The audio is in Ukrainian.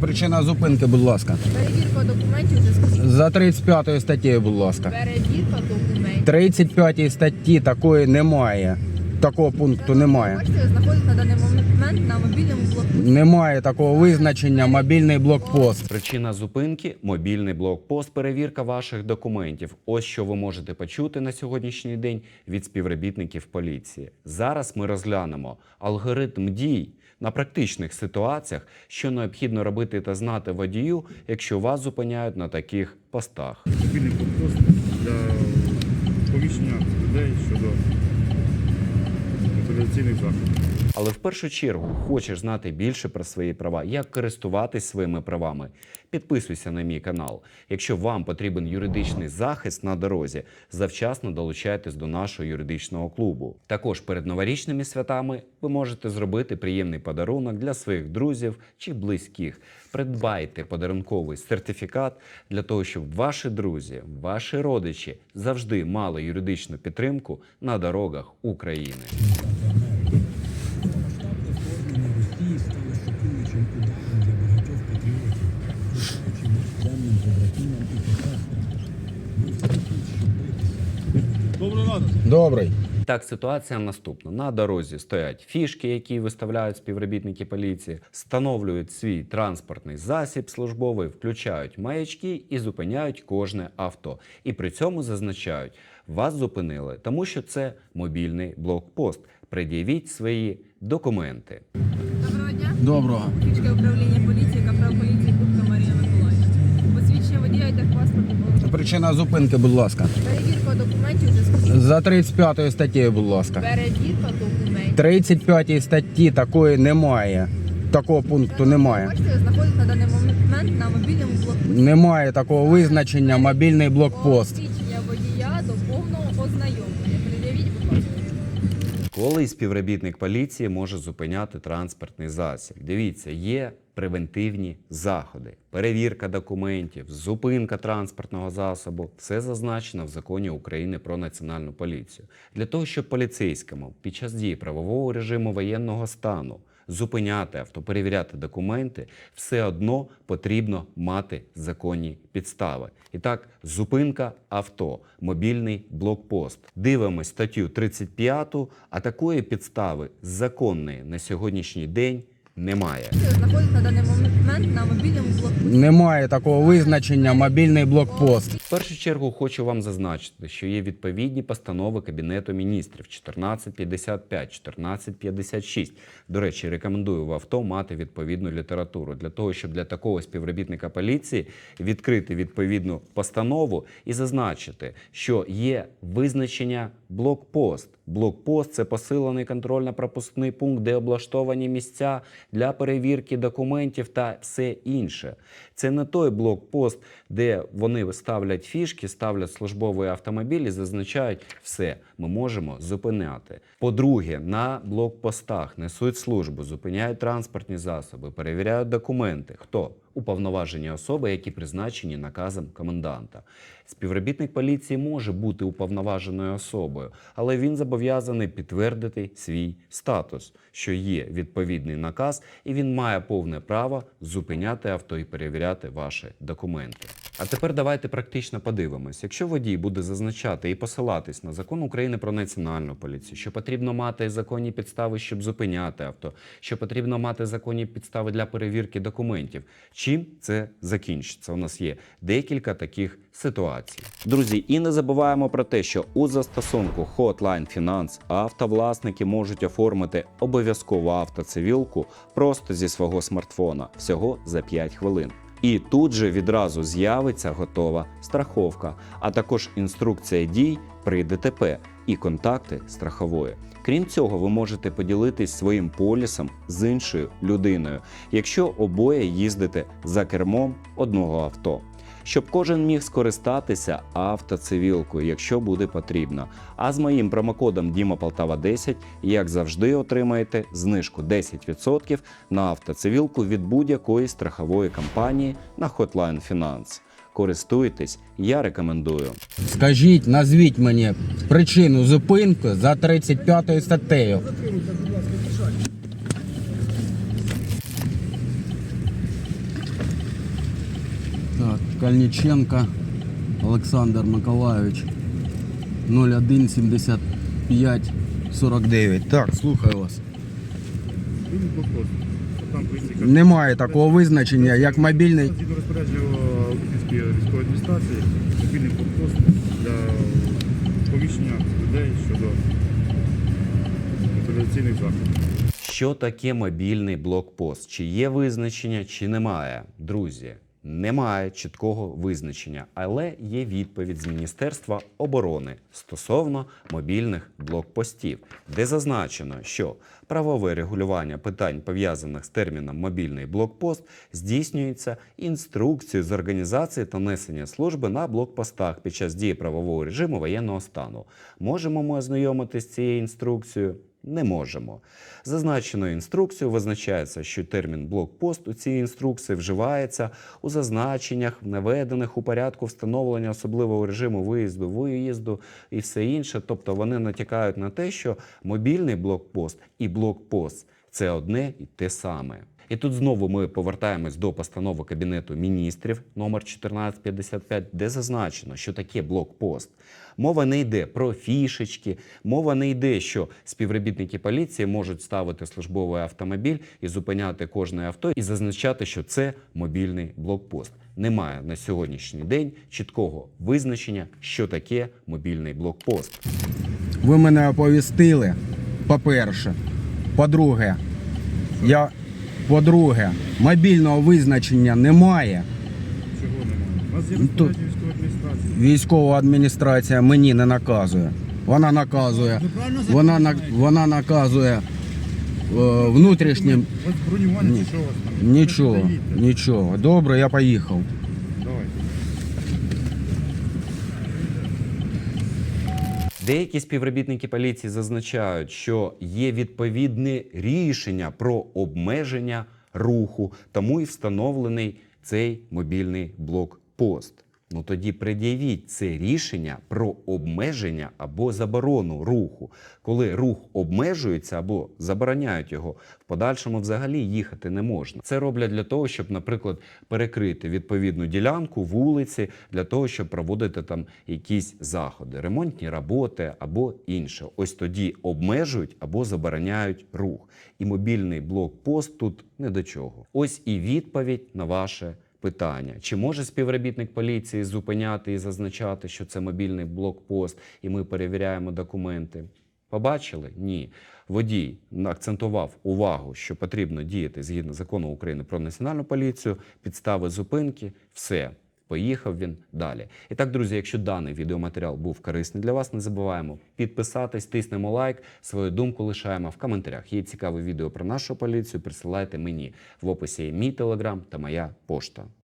Причина зупинки, будь ласка. Перевірка документів вже сказала. За 35 статтею, будь ласка. Перевірка документів. 35 статті такої немає. Такого пункту немає. Бачите, знаходиться на даний момент на мобільному блоку. Немає такого визначення мобільний блокпост. Причина зупинки мобільний блокпост, перевірка ваших документів. Ось що ви можете почути на сьогоднішній день від співробітників поліції. Зараз ми розглянемо алгоритм дій на практичних ситуаціях, що необхідно робити та знати водію, якщо вас зупиняють на таких постах. Мобільний блокпост для повіщення людей щодо заходів. Але в першу чергу хочеш знати більше про свої права, як користуватись своїми правами. Підписуйся на мій канал. Якщо вам потрібен юридичний захист на дорозі, завчасно долучайтесь до нашого юридичного клубу. Також перед новорічними святами ви можете зробити приємний подарунок для своїх друзів чи близьких. Придбайте подарунковий сертифікат для того, щоб ваші друзі, ваші родичі завжди мали юридичну підтримку на дорогах України. Добрий. Так, ситуація наступна. На дорозі стоять фішки, які виставляють співробітники поліції, встановлюють свій транспортний засіб службовий, включають маячки і зупиняють кожне авто. І при цьому зазначають, вас зупинили, тому що це мобільний блокпост. Пред'явіть свої документи. Доброго дня. Доброго. Фішки управління поліції, капрал поліції. Паспорт. Причина зупинки, будь ласка. Перевірка документів вже сказала. За 35 статтею, будь ласка. Перевірка документів. 35 статті такої немає. Такого пункту немає. Бачите, знаходиться на даний момент на мобільному блоку. Немає такого визначення мобільний блокпост. Посвідчення водія до повного ознайомлення. Пред'явіть, будь ласка. Коли співробітник поліції може зупиняти транспортний засіб? Дивіться, є превентивні заходи, перевірка документів, зупинка транспортного засобу. Все зазначено в законі України про національну поліцію. Для того, щоб поліцейському під час дії правового режиму воєнного стану зупиняти авто, перевіряти документи, все одно потрібно мати законні підстави. І так, зупинка авто, мобільний блокпост. Дивимось статтю 35, а такої підстави законної на сьогоднішній день немає. Бачите, знаходиться на даний момент на мобільному блоку. Немає такого визначення мобільний блокпост. В першу чергу хочу вам зазначити, що є відповідні постанови Кабінету міністрів 1455, 1456. До речі, рекомендую в авто мати відповідну літературу для того, щоб для такого співробітника поліції відкрити відповідну постанову і зазначити, що є визначення блокпост. Блокпост це посилений контрольно-пропускний пункт, де облаштовані місця для перевірки документів та все інше. Це не той блокпост, де вони ставлять фішки, ставлять службовий автомобіль і зазначають все, ми можемо зупиняти. По-друге, на блокпостах несуть службу, зупиняють транспортні засоби, перевіряють документи. Хто? Уповноважені особи, які призначені наказом коменданта. Співробітник поліції може бути уповноваженою особою, але він зобов'язаний підтвердити свій статус, що є відповідний наказ, і він має повне право зупиняти авто і перевіряти ваші документи. А тепер давайте практично подивимось. Якщо водій буде зазначати і посилатись на закон України про національну поліцію, що потрібно мати законні підстави, щоб зупиняти авто, що потрібно мати законні підстави для перевірки документів. Чим це закінчиться? У нас є декілька таких ситуацій. Друзі, і не забуваємо про те, що у застосунку Hotline Finance автовласники можуть оформити обов'язкову автоцивілку просто зі свого смартфона всього за 5 хвилин. І тут же відразу з'явиться готова страховка, а також інструкція дій при ДТП і контакти страхової. Крім цього, ви можете поділитись своїм полісом з іншою людиною, якщо обоє їздите за кермом одного авто. Щоб кожен міг скористатися автоцивілкою, якщо буде потрібно. А з моїм промокодом Діма Полтава 10, як завжди, отримаєте знижку 10% на автоцивілку від будь-якої страхової компанії на Hotline Finance. Користуйтесь, я рекомендую. Скажіть, назвіть мені причину зупинки за 35 статтею. Так, Кальниченко Олександр Миколайович 01 75 49. Так, слухаю вас. Блокпост. Там. Немає такого визначення, як мобільний. Згідно розпорядження Української військової адміністрації, мобільний блокпост для повіщення людей щодо мобілізаційних заходів. Що таке мобільний блокпост? Чи є визначення, чи немає? Друзі, немає чіткого визначення, але є відповідь з Міністерства оборони стосовно мобільних блокпостів, де зазначено, що правове регулювання питань пов'язаних з терміном мобільний блокпост здійснюється інструкцією з організації та несення служби на блокпостах під час дії правового режиму воєнного стану. Можемо ми ознайомитися з цією інструкцією? Не можемо. Зазначеною інструкцією визначається, що термін блокпост у цій інструкції вживається у зазначеннях, наведених у порядку встановлення особливого режиму виїзду, виїзду і все інше. Тобто вони натякають на те, що мобільний блокпост і блокпост це одне і те саме. І тут знову ми повертаємось до постанови Кабінету міністрів номер 1455, де зазначено, що таке блокпост. Мова не йде про фішечки, мова не йде, що співробітники поліції можуть ставити службовий автомобіль і зупиняти кожне авто і зазначати, що це мобільний блокпост. Немає на сьогоднішній день чіткого визначення, що таке мобільний блокпост. Ви мене оповістили, по-перше. По-друге, я, по-друге, мобільного визначення немає. Чого немає? У нас є Тут- розпорядження військової адміністрації. Військова адміністрація мені не наказує. Вона наказує. Вона, на- вона наказує е, внутрішнім. У вас бронювання Ні. чи що у вас там? Нічого, нічого. Добре, я поїхав. Давайте. Деякі співробітники поліції зазначають, що є відповідне рішення про обмеження руху, тому і встановлений цей мобільний блокпост. Ну тоді пред'явіть це рішення про обмеження або заборону руху. Коли рух обмежується або забороняють його, в подальшому взагалі їхати не можна. Це роблять для того, щоб, наприклад, перекрити відповідну ділянку вулиці, для того, щоб проводити там якісь заходи, ремонтні роботи або інше. Ось тоді обмежують або забороняють рух. І мобільний блокпост тут не до чого. Ось і відповідь на ваше питання: чи може співробітник поліції зупиняти і зазначати, що це мобільний блокпост, і ми перевіряємо документи? Побачили? Ні. Водій акцентував увагу, що потрібно діяти згідно закону України про національну поліцію, підстави зупинки, все. Поїхав він далі. І так, друзі, якщо даний відеоматеріал був корисний для вас, не забуваємо підписатись, тиснемо лайк, свою думку лишаємо в коментарях. Є цікаве відео про нашу поліцію. Присилайте мені в описі є мій телеграм та моя пошта.